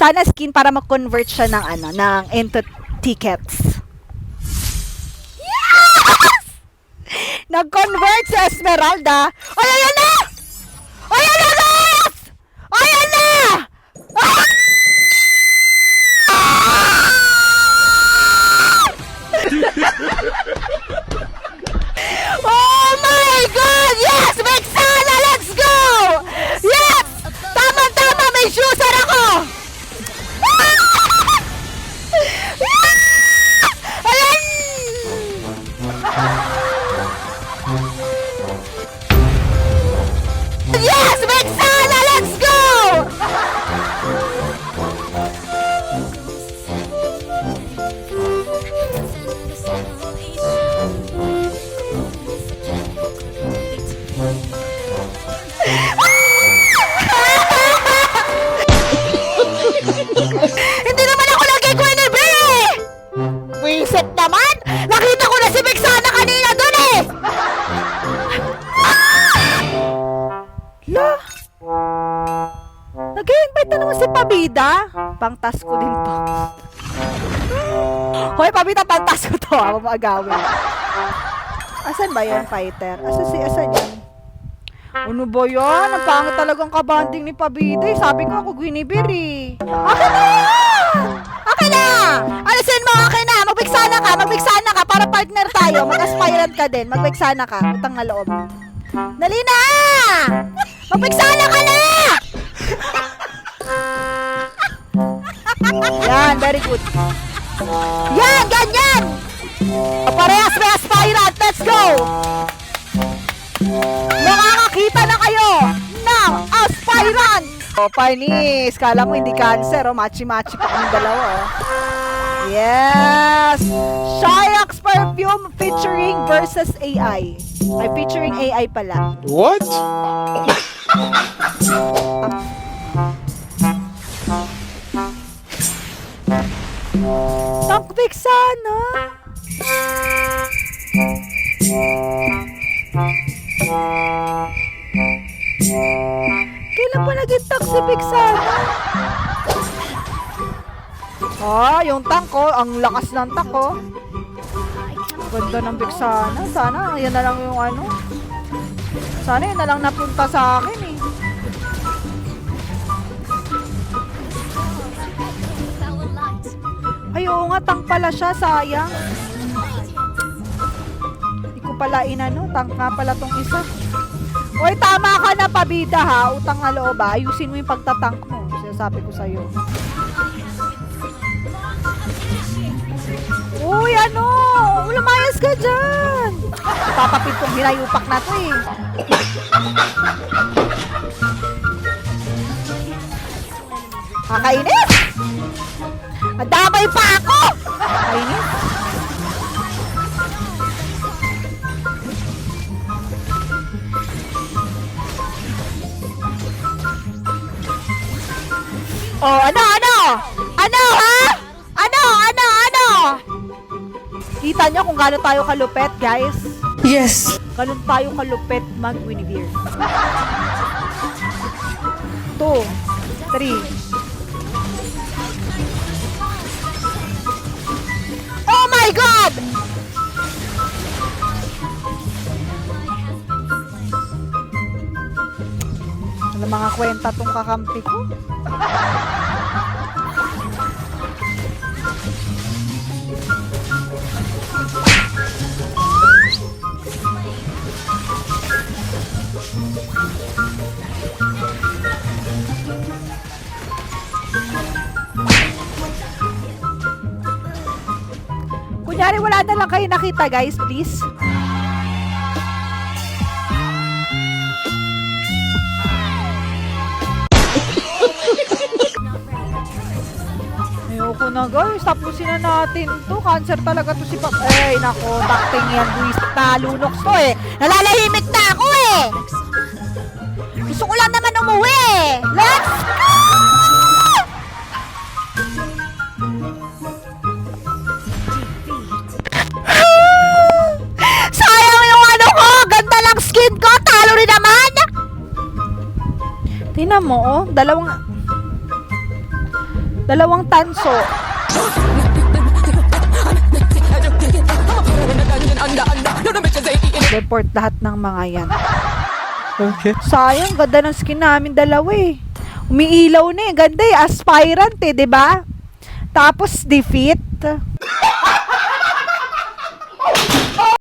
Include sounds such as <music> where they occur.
Sana skin para mag-convert siya ng ano, ng into tickets. Yes! <laughs> Nag-convert si Esmeralda. Ay, ayan na! Nag-invite na naman si Pabida. Pangtas ko din to. Hoy, Pabida, pangtas ko to. Ako maagawin. Asan ba yun, fighter? Asan si, asan yan? Ano ba yan? Ang pangit talagang kabanding ni Pabida. eh. Sabi ko ako, Guinevere eh. Akin na! Akin na! Alisin mo, akin na! Magbiksana ka, magbiksana ka para partner tayo. Mag-aspirant ka din. Magbiksana ka. Utang na loob. Dali na! Ka na! Yan, very good. Yan, ganyan! O, parehas may aspirant. Let's go! Nakakakita na kayo ng aspirant! O, Parnis, kala mo hindi cancer, o, machi-machi pa kami dalawa, o. Yes! Shyax Perfume featuring versus AI. Ay, featuring AI pala. What? Takbik sana! Kailan pa naging taxi sana? Ah, yung tank ko, ang lakas ng tank ko. Ganda ng Bixana. Sana, yan na lang yung ano. Sana yun na lang napunta sa akin eh. Oo nga, tank pala siya, sayang. Hindi ko pala inano, tank nga pala tong isa. Hoy, tama ka na, pabida ha. Utang na loob. Ayusin mo yung pagtatank mo. Sinasabi ko sa'yo. Uy, ano? Lumayas ka dyan. Papapit kong hinayupak na to eh. Kakainis! Madamay pa ako! Kakainis. Oh, ano, ano? Ano, ha? Ano, ano, ano? Kita nyo kung gaano tayo kalupet, guys? Yes. Ganun tayo kalupet mag Guinevere. Two, three. My God! Ano mga kwenta tong kakampi ko? Wala na lang kayo nakita guys, please. Ayoko na guys, tapusin na natin to. Cancer talaga to si Pap. Ay, nako, takting yan, buwis. Talunok to eh. Nalalahimik na ako eh. Tingnan mo, oh. Dalawang... Dalawang tanso. Report lahat ng mga yan. Okay. Sayang, ganda ng skin namin dalawa eh. Umiilaw na eh. Ganda eh. Aspirant eh, di ba? Tapos defeat.